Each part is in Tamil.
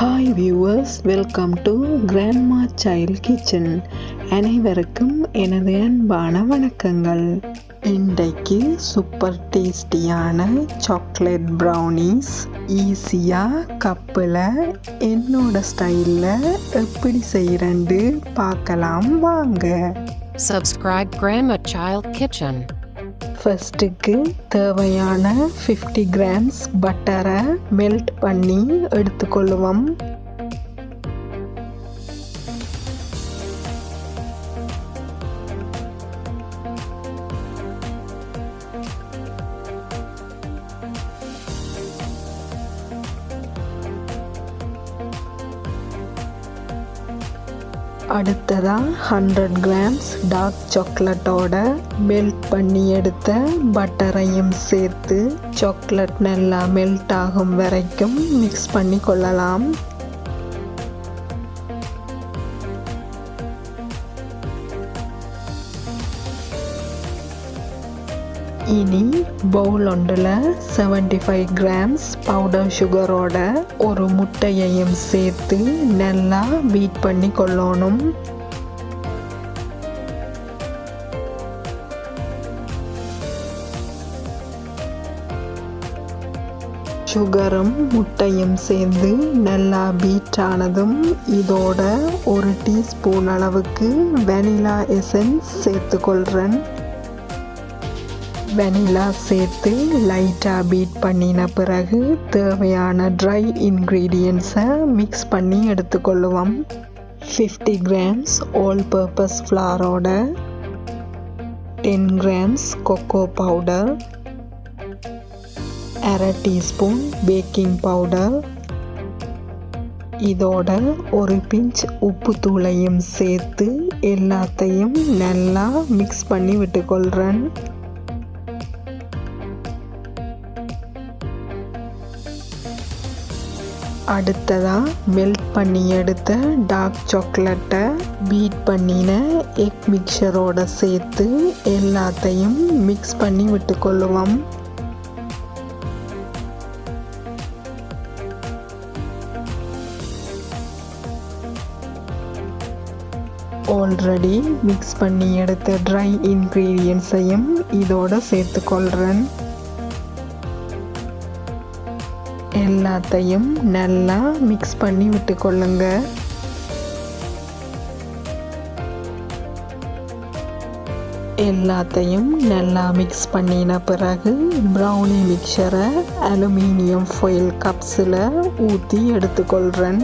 Hi viewers welcome to grandma child kitchen அனைவருக்கும் எனது அன்பான வணக்கங்கள். இன்றைக்கு சூப்பர் டேஸ்டியான சாக்லேட் ப்ரௌனிஸ் ஈஸியாக கப்பில் என்னோட ஸ்டைலில் எப்படி செய்கிறேன்னு பார்க்கலாம் வாங்க. Subscribe Grandma Child Kitchen. ஃபர்ஸ்ட்டுக்கு தேவையான ஃபிஃப்டி கிராம்ஸ் பட்டரை மெல்ட் பண்ணி எடுத்துக்கொள்ளுவோம். அடுத்ததாக ஹண்ட்ரட் கிராம்ஸ் டார்க் சாக்லேட்டோட மெல்ட் பண்ணி எடுத்த பட்டரையும் சேர்த்து சாக்லேட் நல்லா மெல்ட் ஆகும் வரைக்கும் மிக்ஸ் பண்ணி கொள்ளலாம். இனி பவுல் ஒன்றில் செவன்டி ஃபைவ் கிராம்ஸ் பவுடர் சுகரோட ஒரு முட்டையையும் சேர்த்து நல்லா பீட் பண்ணி கொள்ளணும். சுகரும் முட்டையும் சேர்ந்து நல்லா பீட் ஆனதும் இதோட ஒரு டீஸ்பூன் அளவுக்கு வெனிலா எசன்ஸ் சேர்த்துக்கொள்கிறேன் வெனிலா சேர்த்து லைட்டாக பீட் பண்ணின பிறகு தேவையான ட்ரை இன்க்ரீடியன்ஸை மிக்ஸ் பண்ணி எடுத்துக்கொள்ளுவோம். ஃபிஃப்டி கிராம்ஸ் ஆல் பர்பஸ் ஃப்ளாரோட டென் கிராம்ஸ் கொக்கோ பவுடர் அரை டீஸ்பூன் பேக்கிங் பவுடர் இதோட ஒரு பிஞ்ச் உப்பு தூளையும் சேர்த்து எல்லாத்தையும் நல்லா மிக்ஸ் பண்ணி விட்டுக்கொள்கிறேன் அடுத்ததாக மெல்ட் பண்ணி எடுத்த டார்க் சாக்லேட்டை பீட் பண்ணின எக் மிக்சரோட சேர்த்து எல்லாத்தையும் மிக்ஸ் பண்ணி விட்டுக்கொள்ளுவோம். ஆல்ரெடி மிக்ஸ் பண்ணி எடுத்த ட்ரை இன்க்ரீடியன்ஸையும் இதோட சேர்த்துக்கொள்கிறேன் எல்லாத்தையும் நல்லா மிக்ஸ் பண்ணி விட்டுக்கொள்ளுங்க எல்லாத்தையும் நல்லா மிக்ஸ் பண்ணின பிறகு ப்ரௌனி மிக்சரை அலுமினியம் ஃபொயில் கப்ஸில் ஊற்றி எடுத்துக்கொள்கிறேன்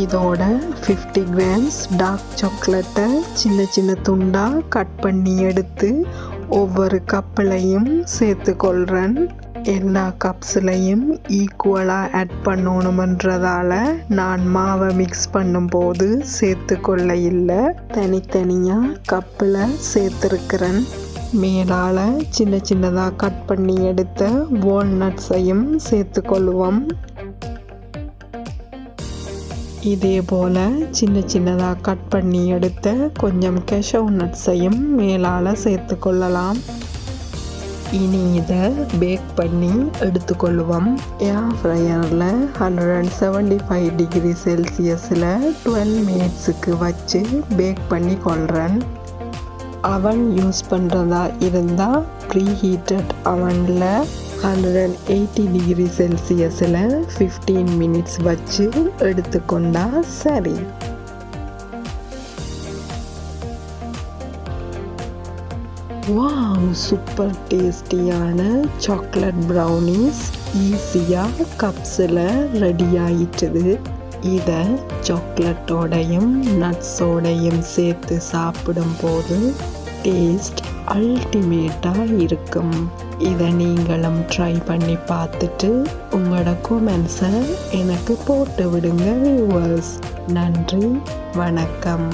இதோட ஃபிஃப்டி கிராம்ஸ் டார்க் சாக்லேட்டை சின்ன சின்ன துண்டாக கட் பண்ணி எடுத்து ஒவ்வொரு கப்பிலையும் சேர்த்துக்கொள்கிறேன் எல்லா கப்ஸ்லையும் ஈக்குவலாக ஆட் பண்ணணுமன்றதால நான் மாவை மிக்ஸ் பண்ணும்போது சேர்த்துக்கொள்ள இல்லை. தனித்தனியாக கப்பில் சேர்த்துருக்கிறேன். மேலால் சின்ன சின்னதாக கட் பண்ணி எடுத்த வால்நட்ஸையும் சேர்த்துக்கொள்வோம். இதே போல் சின்ன சின்னதாக கட் பண்ணி எடுத்த கொஞ்சம் கெஷவ் நட்ஸையும் மேலால் சேர்த்து கொள்ளலாம். இனி இதை பேக் பண்ணி எடுத்துக்கொள்வோம். Air ஃப்ரையரில் hundred and seventy five degree செல்சியஸில் டுவெல் மினிட்ஸுக்கு வச்சு பேக் பண்ணி கொள்கிறேன் அவன் யூஸ் பண்ணுறதா இருந்தால் ப்ரீ ஹீட்டட் அவனில் ஹண்ட்ரட் அண்ட் எயிட்டி டிகிரி செல்சியஸில் ஃபிஃப்டீன் மினிட்ஸ் வச்சு எடுத்துக்கொண்டா சரி. வாவ் சூப்பர் டேஸ்டியான சாக்லேட் ப்ரௌனிஸ் ஈஸியாக கப்ஸில் ரெடி ஆயிட்டுது. இதை சாக்லேட்டோடையும் நட்ஸோடையும் சேர்த்து சாப்பிடும்போது டேஸ்ட் அல்டிமேட்டாக இருக்கும். இதை நீங்களும் ட்ரை பண்ணி பார்த்துட்டு உங்களோட கொமெண்ட்ஸை எனக்கு போட்டு விடுங்க வியூவர்ஸ் நன்றி வணக்கம்.